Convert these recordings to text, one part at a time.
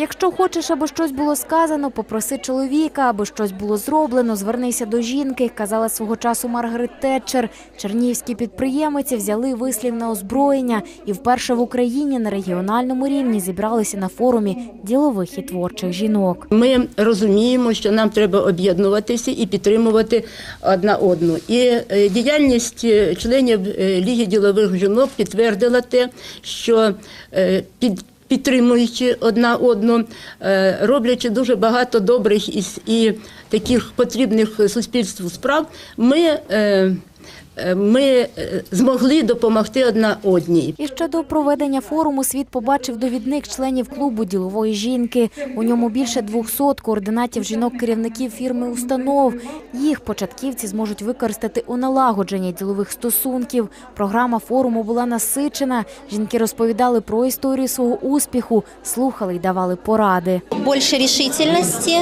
Якщо хочеш, аби щось було сказано, попроси чоловіка, аби щось було зроблено, звернися до жінки, казала свого часу Маргарет Тетчер. Чернігівські підприємиці взяли вислів на озброєння і вперше в Україні на регіональному рівні зібралися на форумі ділових і творчих жінок. Ми розуміємо, що нам треба об'єднуватися і підтримувати одна одну. І е, діяльність е, членів е, Ліги ділових жінок підтвердила те, що під Підтримуючи одна одну, е, роблячи дуже багато добрих і, таких потрібних суспільству справ, ми, е, ми е, змогли допомогти одна одній. І ще до проведення форуму світ побачив довідник членів клубу ділової жінки. У ньому більше 200 координатів жінок-керівників фірми установ. Їх початківці зможуть використати у налагодженні ділових стосунків. Програма форуму була насичена. Жінки розповідали про історію свого успіху, слухали й давали поради. больше решительности.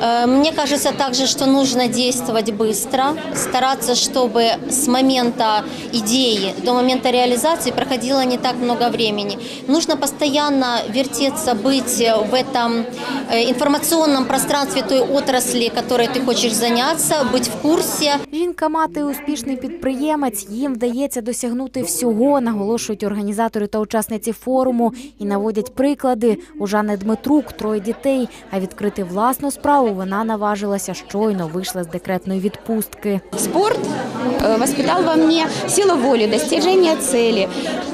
Э, Мне кажется также, что нужно действовать быстро, стараться, чтобы с момента идеи до момента реализации проходило не так много времени. Нужно постоянно вертеться, быть в этом э, информационном пространстве той отрасли, которой ты хочешь заняться, быть в курсе. Жінка мати успішний підприємець. Їм вдається досягнути всього, наголошують організатори та учасниці форуму і наводять приклади. У Жани Дмитрук троє дітей. А відкрити власну справу вона наважилася щойно вийшла з декретної відпустки. Спорт э, воспитал во мне силу воли, достижение цели.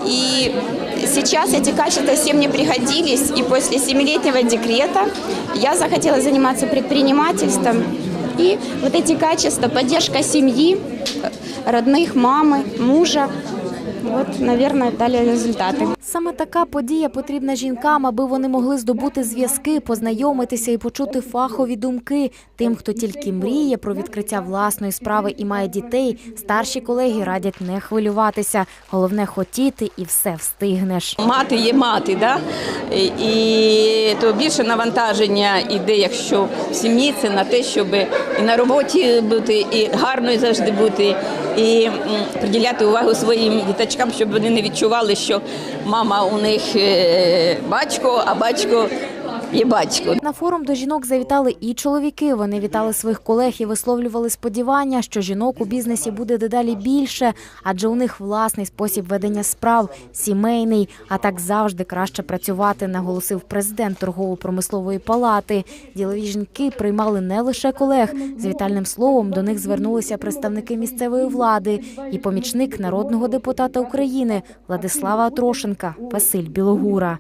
И сейчас эти качества все мне пригодились. И после семилетнего декрета я захотела заниматься предпринимательством. И вот эти качества, поддержка семьи, э, родных, мамы, мужа, вот, наверное, дали результаты. Саме така подія потрібна жінкам, аби вони могли здобути зв'язки, познайомитися і почути фахові думки. Тим, хто тільки мріє про відкриття власної справи і має дітей, старші колеги радять не хвилюватися. Головне хотіти і все встигнеш. Мати є мати, да? І, і то більше навантаження іде, якщо в сім'ї це на те, щоб і на роботі бути, і гарною завжди бути, і приділяти увагу своїм діточкам, щоб вони не відчували, що мама у них е, батько, а батько є батько. На форум до жінок завітали і чоловіки. Вони вітали своїх колег і висловлювали сподівання, що жінок у бізнесі буде дедалі більше, адже у них власний спосіб ведення справ, сімейний, а так завжди краще працювати, наголосив президент торгово-промислової палати. Ділові жінки приймали не лише колег. З вітальним словом до них звернулися представники місцевої влади і помічник народного депутата України Владислава Трошенка Василь Білогура.